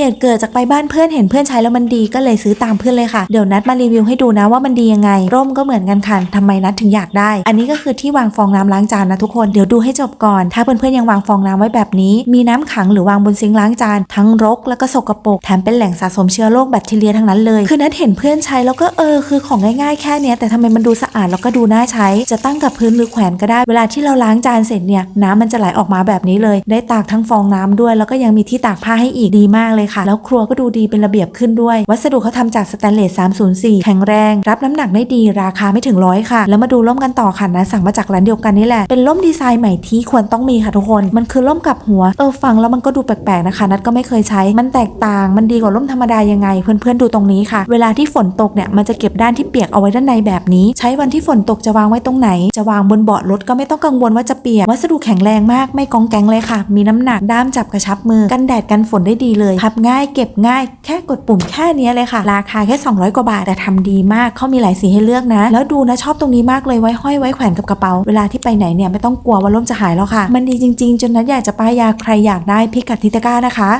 เหตุเกิดจากไปบ้านเพื่อนเห็นเพื่อนใช้แล้วมันดีก็เลยซื้อตามเพื่อนเลยค่ะ เดี๋ยวนัดมารีวิวให้ดูนะว่ามันดียังไง ร่มก็เหมือนกันค่ะทำไมนัดถึงอยากได้ อันนี้ก็คือที่วางฟองน้ำล้างจานนะทุกคน เดี๋ยวดูให้จบก่อน ถ้าเพื่อนๆยังวางฟองน้ำไว้แบบนี้ มีน้ำขังหรือวางบนซิงค์ล้างจาน ทั้งรกแล้วก็สกปรก แถมเป็นแหล่งสะสมเชื้อโรคแบคทีเรียทั้งนั้นเลย คือนัดเห็นเพื่อนใช้แล้วก็เออคือของง่ายๆแค่นี้แต่ทำไมมันดูสะอาดแล้วก็ดูน่าใช้ จะตั้งกับพื้นหรือแขวนก็ได้ เวลาที่เราล้างจานเสร็จเนี่ยน้ำมันจะไหลออกมาแบบนี้เลย ได้ตากทั้งฟองน้ำด้วย แล้วก็ยังมีที่ตากผ้าให้อีกดีมากเลยค่ะ แล้วครัวก็ดูดีเป็นระเบียบขึ้นด้วย วัสดุเขาทำจากสแตนเลส 304 แข็งแรง รับน้ำหนักได้ดีราคาไม่ถึงร้อยค่ะ แล้วมาดูร่มกันต่อค่ะนะสั่งมาจากร้านเดียวกันนี่แหละ เป็นร่มดีไซน์ใหม่ที่ควรต้องมีค่ะทุกคน มันคือร่มกับหัว เออฟังแล้วมันก็ดูแปลกๆนะคะ นัดก็ไม่เคยใช้ มันแตกต่าง มันดีกว่าร่มธรรมดายังไง เพื่อนๆดูตรงนี้ค่ะ เวลาที่ฝนตกเนี่ยมันจะเก็บด้านที่เปียกเอาไว้ด้านในแบบนี้ ใช้วันที่ฝนตกจะวางไว้ตรงไหน จะวางบนเบาะรถก็ไม่ต้องกังวลว่าจะเปียก วัสดุแข็งแรงมาก ไม่กองแกงเลยค่ะ มีน้ำหนัก ด้ามจับกระชับมือ กันแดดกันฝนได้ดีเลย พับง่ายเก็บง่ายแค่กดปุ่มแค่นี้เลยค่ะ ราคาแค่ 200 กว่าบาทแต่ทำดีมากเขามีหลายสีให้เลือกนะ แล้วดูนะชอบตรงนี้มากเลยไว้ห้อยไว้แขวนกับกระเป๋า เวลาที่ไปไหนเนี่ยไม่ต้องกลัวว่าล่มจะหายแล้วค่ะ มันดีจริง ๆ จนนัดอยากจะป้ายยาใครอยากได้พิกัดทิตก้านะคะ